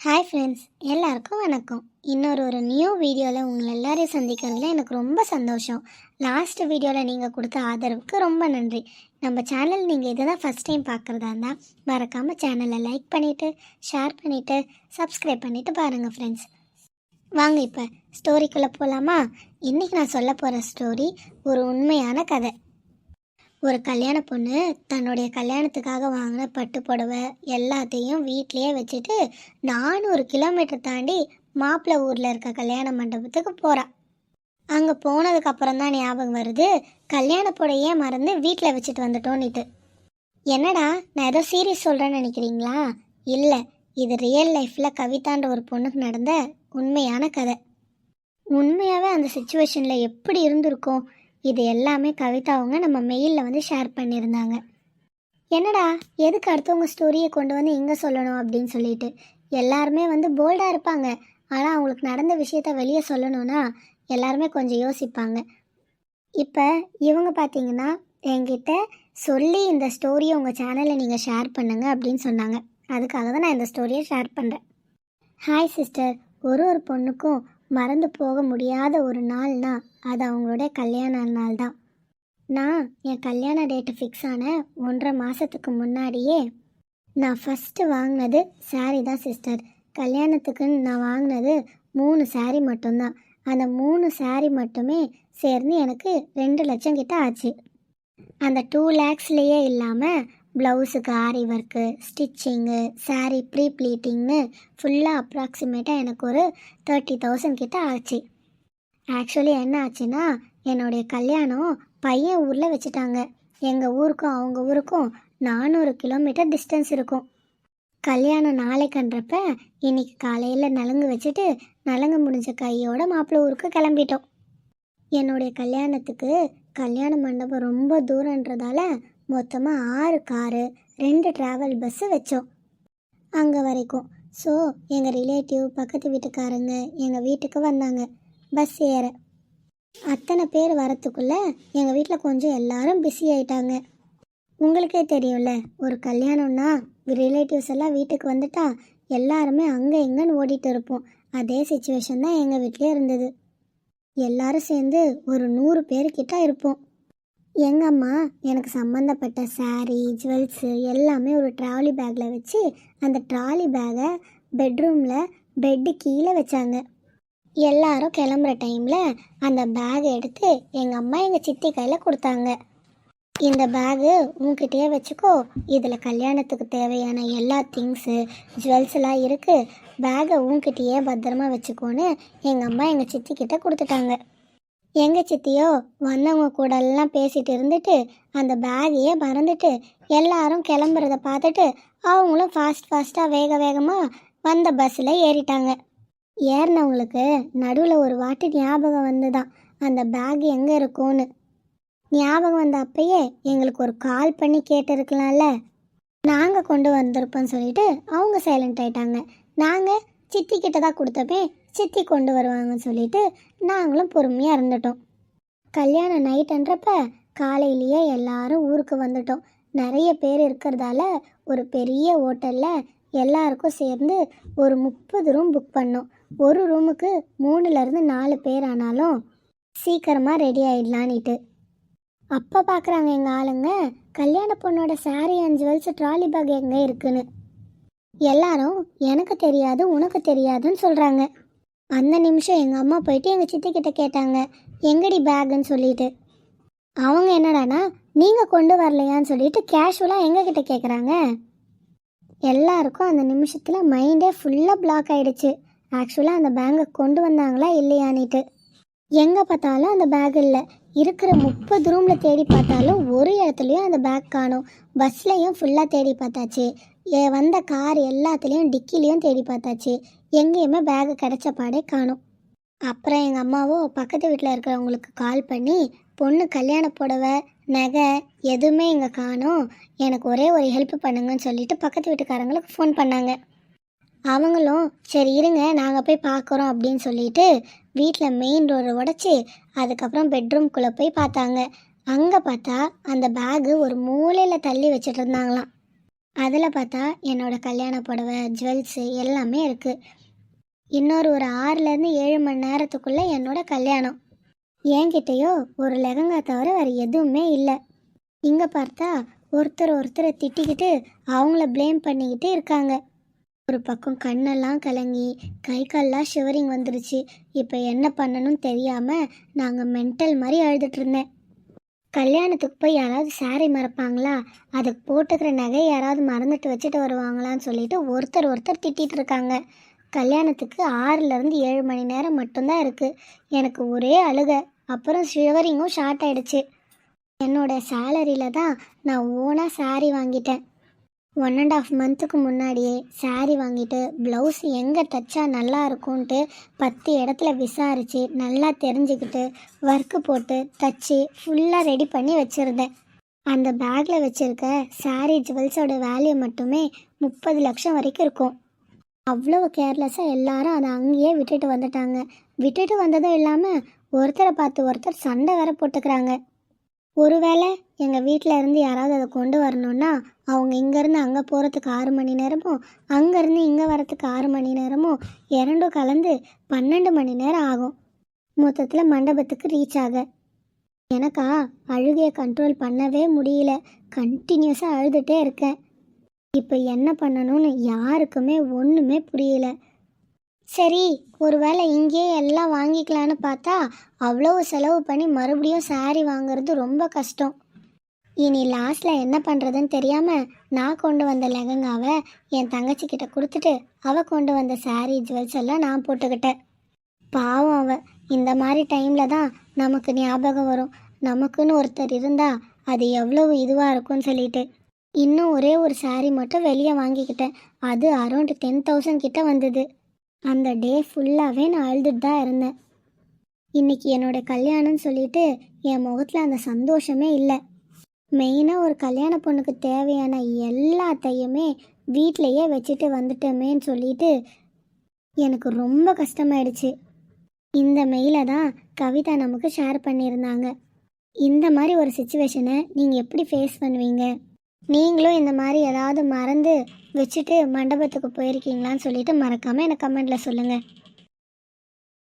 Hi friends எல்லாருக்கும் வணக்கம். இன்னொரு ஒரு நியூ வீடியோவில் உங்களை எல்லோரையும் சந்திக்கிறதுல எனக்கு ரொம்ப சந்தோஷம். லாஸ்ட் வீடியோவில் நீங்கள் கொடுத்த ஆதரவுக்கு ரொம்ப நன்றி. நம்ம சேனல் நீங்கள் இதை தான் ஃபஸ்ட் டைம் பார்க்குறதா இருந்தால் மறக்காமல் சேனலை லைக் பண்ணிவிட்டு ஷேர் பண்ணிவிட்டு சப்ஸ்கிரைப் பண்ணிவிட்டு பாருங்கள் ஃப்ரெண்ட்ஸ் வாங்க இப்போ ஸ்டோரிக்குள்ளே போகலாமா இன்றைக்கி நான் சொல்ல போகிற ஸ்டோரி ஒரு உண்மையான கதை. ஒரு கல்யாண பொண்ணு தன்னுடைய கல்யாணத்துக்காக வாங்கின பட்டு புடவை எல்லாத்தையும் வீட்லேயே வச்சுட்டு நானூறு கிலோமீட்டர் தாண்டி மாப்பிள்ளை ஊரில் இருக்க கல்யாண மண்டபத்துக்கு போகிறான் அங்கே போனதுக்கப்புறம் தான் ஞாபகம் வருது கல்யாண புடையே மறந்து வீட்டில் வச்சுட்டு வந்துட்டோன்னுட்டு. என்னடா நான் ஏதோ சீரியஸ் சொல்கிறேன்னு நினைக்கிறீங்களா? இல்லை இது ரியல் லைஃப்பில் கவிதான்ற ஒரு பொண்ணுக்கு நடந்த உண்மையான கதை. உண்மையாகவே அந்த சுச்சுவேஷனில் எப்படி இருந்திருக்கும்? இது எல்லாமே கவிதா அவங்க நம்ம மெயிலில் வந்து ஷேர் பண்ணியிருந்தாங்க. என்னடா எதுக்கு அடுத்தவங்க ஸ்டோரியை கொண்டு வந்து இங்கே சொல்லணும் அப்படின்னு சொல்லிட்டு? எல்லாருமே வந்து போல்டாக இருப்பாங்க. ஆனால் அவங்களுக்கு நடந்த விஷயத்த வெளியே சொல்லணும்னா எல்லாருமே கொஞ்சம் யோசிப்பாங்க. இப்போ இவங்க பார்த்தீங்கன்னா என்கிட்ட சொல்லி இந்த ஸ்டோரியை உங்கள் சேனலில் நீங்கள் ஷேர் பண்ணுங்க அப்படின்னு சொன்னாங்க. அதுக்காக தான் நான் இந்த ஸ்டோரியை ஷேர் பண்ணுறேன் ஹாய் சிஸ்டர் ஒரு ஒரு பொண்ணுக்கும் மறந்து போக முடியாத ஒரு நாள்னா அது அவங்களுடைய கல்யாண நாள் தான் நான் என் கல்யாண டேட்டு ஃபிக்ஸ் ஆன ஒன்றரை மாதத்துக்கு முன்னாடியே நான் ஃபஸ்ட்டு வாங்கினது saree தான் சிஸ்டர் கல்யாணத்துக்குன்னு நான் வாங்கினது மூணு saree மட்டும்தான். அந்த மூணு saree மட்டுமே சேர்ந்து எனக்கு ரெண்டு லட்சம் கிட்ட ஆச்சு. அந்த டூ லேக்ஸ்லேயே இல்லாமல் ப்ளவுஸுக்கு aari work stitching sari pre ப்ளீட்டிங்னு ஃபுல்லாக அப்ராக்சிமேட்டாக எனக்கு ஒரு தேர்ட்டி தௌசண்ட் கிட்ட ஆச்சு. ஆக்சுவலி என்ன ஆச்சுன்னா என்னுடைய கல்யாணம் பையன் ஊரில் வச்சுட்டாங்க. எங்கள் ஊருக்கும் அவங்க ஊருக்கும் நானூறு கிலோமீட்டர் டிஸ்டன்ஸ் இருக்கும். கல்யாணம் நாளைக்குன்றப்ப இன்னைக்கு காலையில் நலங்கு வச்சுட்டு நலங்கு முடிஞ்ச கையோட மாப்பிள்ளை ஊருக்கு கிளம்பிட்டோம். என்னுடைய கல்யாணத்துக்கு கல்யாண மண்டபம் ரொம்ப தூரன்றதால மொத்தமாக ஆறு காரு ரெண்டு ட்ராவல் பஸ்ஸு வச்சோம். அங்கே வரைக்கும். ஸோ எங்கள் ரிலேட்டிவ் பக்கத்து வீட்டுக்காரங்க எங்கள் வீட்டுக்கு வந்தாங்க. பஸ் ஏற. அத்தனை பேர் வரத்துக்குள்ளே எங்கள் வீட்டில் கொஞ்சம் எல்லாரும் பிஸி ஆயிட்டாங்க. உங்களுக்கே தெரியும்ல ஒரு கல்யாணம்னா ரிலேட்டிவ்ஸ் எல்லாம் வீட்டுக்கு வந்துட்டா எல்லாருமே அங்கே இங்கேன்னு ஓடிட்டு இருப்போம். அதே சுச்சுவேஷன் தான் எங்கள் வீட்லேயே இருந்தது. எல்லாரும் சேர்ந்து ஒரு நூறு பேர்கிட்ட இருப்போம். எங்கள் அம்மா எனக்கு சம்மந்தப்பட்ட சாரீ ஜுவல்ஸு எல்லாமே ஒரு ட்ராலி பேக்கில் வச்சு அந்த ட்ராலி பேக்கை பெட்ரூமில் பெட்டு கீழே வச்சாங்க. எல்லாரும் கிளம்புற டைமில் அந்த பேகை எடுத்து எங்கள் அம்மா எங்கள் சித்தி கையில் கொடுத்தாங்க. இந்த பேகு உங்ககிட்டயே வச்சுக்கோ. இதில் கல்யாணத்துக்கு தேவையான எல்லா திங்ஸு ஜுவல்ஸ்லாம் இருக்குது பேகை உங்ககிட்டயே பத்திரமா வச்சுக்கோன்னு எங்கள் அம்மா எங்கள் சித்தி கிட்ட கொடுத்துட்டாங்க. எங்கள் சித்தியோ வந்தவங்க கூடலாம் பேசிகிட்டு பேசிட்டு இருந்துட்டு அந்த பேகையே மறந்துட்டு எல்லாரும் கிளம்புறத பார்த்துட்டு அவங்களும் ஃபாஸ்ட் ஃபாஸ்ட்டாக வேக வேகமாக வந்த பஸ்ஸில் ஏறிட்டாங்க. ஏறினவங்களுக்கு நடுவில் ஒரு வாட்டி ஞாபகம் வந்துதான். அந்த பேக் எங்கே இருக்கும்னு. ஞாபகம் வந்த அப்பயே எங்களுக்கு ஒரு கால் பண்ணி கேட்டிருக்கலாம்ல. நாங்கள் கொண்டு வந்திருப்போம்னு சொல்லிட்டு அவங்க சைலண்ட் ஆயிட்டாங்க. நாங்கள் சித்தி கிட்ட தான் கொடுத்தப்பே சித்தி கொண்டு வருவாங்கன்னு சொல்லிட்டு நாங்களும் பொறுமையாக இருந்துட்டோம். கல்யாணம் நைட்டுன்றப்ப காலையிலேயே எல்லாரும் ஊருக்கு வந்துட்டோம். நிறைய பேர் இருக்கிறதால ஒரு பெரிய ஹோட்டலில் எல்லாருக்கும் சேர்ந்து ஒரு முப்பது ரூம் புக் பண்ணோம். ஒரு ரூமுக்கு மூணுலேருந்து நாலு பேர் ஆனாலும் சீக்கிரமாக ரெடி ஆகிடலான்ட்டு அப்போ பார்க்குறாங்க எங்கள் ஆளுங்க கல்யாண பொண்ணோட sari and jewels trolley bag எங்கே இருக்குன்னு? எல்லாரும் எனக்கு தெரியாது உனக்கு தெரியாதுன்னு சொல்கிறாங்க அந்த நிமிஷம் எங்கள் அம்மா போயிட்டு எங்கள் சித்தி கிட்ட கேட்டாங்க எங்கடி பேக்குன்னு சொல்லிட்டு? அவங்க என்னடானா நீங்கள் கொண்டு வரலையான்னு சொல்லிட்டு கேஷுவலாக எங்ககிட்ட கேட்குறாங்க எல்லாருக்கும் அந்த நிமிஷத்தில் மைண்டே ஃபுல்லாக பிளாக் ஆகிடுச்சு ஆக்சுவலாக அந்த பேங்கை கொண்டு வந்தாங்களா இல்லையான்னுட்டு. எங்கே பார்த்தாலும் அந்த பேக் இல்லை. இருக்கிற முப்பது ரூமில் தேடி பார்த்தாலும் ஒரு இடத்துலையும் அந்த பேக் காணும். பஸ்லையும் ஃபுல்லாக தேடி பார்த்தாச்சு. வந்த கார் எல்லாத்துலேயும் டிக்கிலையும் தேடி பார்த்தாச்சு. எங்கேயுமே பேகு கிடைச்ச பாடே காணும். அப்புறம் எங்கள் அம்மாவோ பக்கத்து வீட்டில் இருக்கிறவங்களுக்கு கால் பண்ணி பொண்ணு கல்யாண புடவை நகை எதுவுமே இங்கே காணோம். எனக்கு ஒரே ஒரு ஹெல்ப் பண்ணுங்கன்னு சொல்லிட்டு பக்கத்து வீட்டுக்காரங்களுக்கு ஃபோன் பண்ணாங்க. அவங்களும் சரி இருங்க நாங்கள் போய் பார்க்குறோம் அப்படின்னு சொல்லிட்டு வீட்டில் மெயின் ரோடு உடச்சி அதுக்கப்புறம் பெட்ரூம்குள்ளே போய் பார்த்தாங்க. அங்கே பார்த்தா அந்த பேகு ஒரு மூலையில் தள்ளி வச்சுட்டு இருந்தாங்களாம். அதில் பார்த்தா என்னோடய கல்யாண புடவை ஜுவல்ஸு எல்லாமே இருக்குது இன்னொரு ஒரு ஆறுலேருந்து ஏழு மணி நேரத்துக்குள்ளே என்னோட கல்யாணம். என்கிட்டயோ ஒரு லெகங்கா தவிர வேறு எதுவுமே இல்லை. இங்கே பார்த்தா ஒருத்தர் ஒருத்தரை திட்டிக்கிட்டு அவங்கள ப்ளேம் பண்ணிக்கிட்டு இருக்காங்க. ஒரு பக்கம் கண்ணெல்லாம் கலங்கி கை கால்லாம் ஷிவரிங் வந்துருச்சு. இப்போ என்ன பண்ணணும்னு தெரியாமல் நாங்கள் மென்டல் மாதிரி அழுதுட்டு இருந்தேன். கல்யாணத்துக்கு போய் யாராவது சாரி மறப்பாங்களா? அதுக்கு போட்டுக்கிற நகை யாராவது மறந்துட்டு வச்சுட்டு வருவாங்களான்னு சொல்லிட்டு ஒருத்தர் ஒருத்தர் திட்டிகிட்டு இருக்காங்க. கல்யாணத்துக்கு ஆறுலேருந்து ஏழு மணி நேரம் மட்டும்தான் இருக்குது எனக்கு ஒரே அழுக. அப்புறம் ஷிவரிங்கும் ஷார்ட் ஆகிடுச்சு என்னோடய சேலரியில் தான் நான் ஓனாக சாரி வாங்கிட்டேன். ஒன் அண்ட் ஆஃப் மந்த்துக்கு முன்னாடியே saree வாங்கிட்டு ப்ளவுஸ் எங்கே தைச்சா நல்லா இருக்கும்ன்ட்டு பத்து இடத்துல விசாரித்து நல்லா தெரிஞ்சுக்கிட்டு ஒர்க்கு போட்டு தச்சு ஃபுல்லாக ரெடி பண்ணி வச்சுருந்தேன். அந்த பேக்கில் வச்சுருக்க saree ஜுவல்ஸோட வேல்யூ மட்டுமே முப்பது லட்சம் வரைக்கும் இருக்கும். அவ்வளோ கேர்லெஸ்ஸாக எல்லாரும் அதை அங்கேயே விட்டுட்டு வந்துட்டாங்க. விட்டுட்டு வந்ததும் இல்லாமல் ஒருத்தரை பார்த்து ஒருத்தர் சண்டை வேற போட்டுக்கிறாங்க. ஒருவேளை எங்கள் வீட்டில் இருந்து யாராவது அதை கொண்டு வரணும்னா அவங்க இங்கேருந்து அங்கே போகிறதுக்கு ஆறு மணி நேரமும் அங்கேருந்து இங்கே வரத்துக்கு ஆறு மணி நேரமும் இரண்டும் கலந்து பன்னெண்டு மணி நேரம் ஆகும். மொத்தத்தில் மண்டபத்துக்கு ரீச் ஆக. எனக்கா அழுகையை கண்ட்ரோல் பண்ணவே முடியல. கண்டினியூஸாக அழுதுகிட்டே இருக்கேன். இப்போ என்ன பண்ணணும்னு யாருக்குமே ஒன்றுமே புரியல. சரி ஒருவேளை இங்கேயே எல்லாம் வாங்கிக்கலான்னு பார்த்தா அவ்வளவு செலவு பண்ணி மறுபடியும் சாரி வாங்குறது ரொம்ப கஷ்டம். இனி லாஸ்ட்டில் என்ன பண்ணுறதுன்னு தெரியாமல் நான் கொண்டு வந்த லெகங்காவை என் தங்கச்சி கிட்ட கொடுத்துட்டு அவள் கொண்டு வந்த saree ஜுவல்ஸ் எல்லாம் நான் போட்டுக்கிட்டேன். பாவம் அவ. இந்த மாதிரி டைமில் தான் நமக்கு ஞாபகம் வரும். நமக்குன்னு ஒருத்தர் இருந்தா அது எவ்வளவு இதுவாக இருக்கும்னு சொல்லிட்டு. இன்னும் ஒரே ஒரு saree மட்டும் வெளியே வாங்கிக்கிட்டேன். அது அரௌண்ட் டென் தௌசண்ட் கிட்ட வந்தது. அந்த டே ஃபுல்லாகவே நான் அழுதுட்டு தான் இருந்தேன். இன்னைக்கு என்னோட கல்யாணம்னு சொல்லிட்டு என் முகத்தில் அந்த சந்தோஷமே இல்லை. மெயினாக ஒரு கல்யாண பொண்ணுக்கு தேவையான எல்லாத்தையுமே வீட்டிலையே வச்சுட்டு வந்துட்டோமேன்னு சொல்லிட்டு எனக்கு ரொம்ப கஷ்டமாயிடுச்சு. இந்த மெயிலை தான் கவிதா நமக்கு ஷேர் பண்ணியிருந்தாங்க. இந்த மாதிரி ஒரு சுச்சுவேஷனை நீங்கள் எப்படி ஃபேஸ் பண்ணுவீங்க? நீங்களும் இந்த மாதிரி ஏதாவது மறந்து வச்சுட்டு மண்டபத்துக்கு போயிருக்கீங்களான்னு சொல்லிட்டு மறக்காமல் எனக்கு கமெண்ட்டில் சொல்லுங்கள்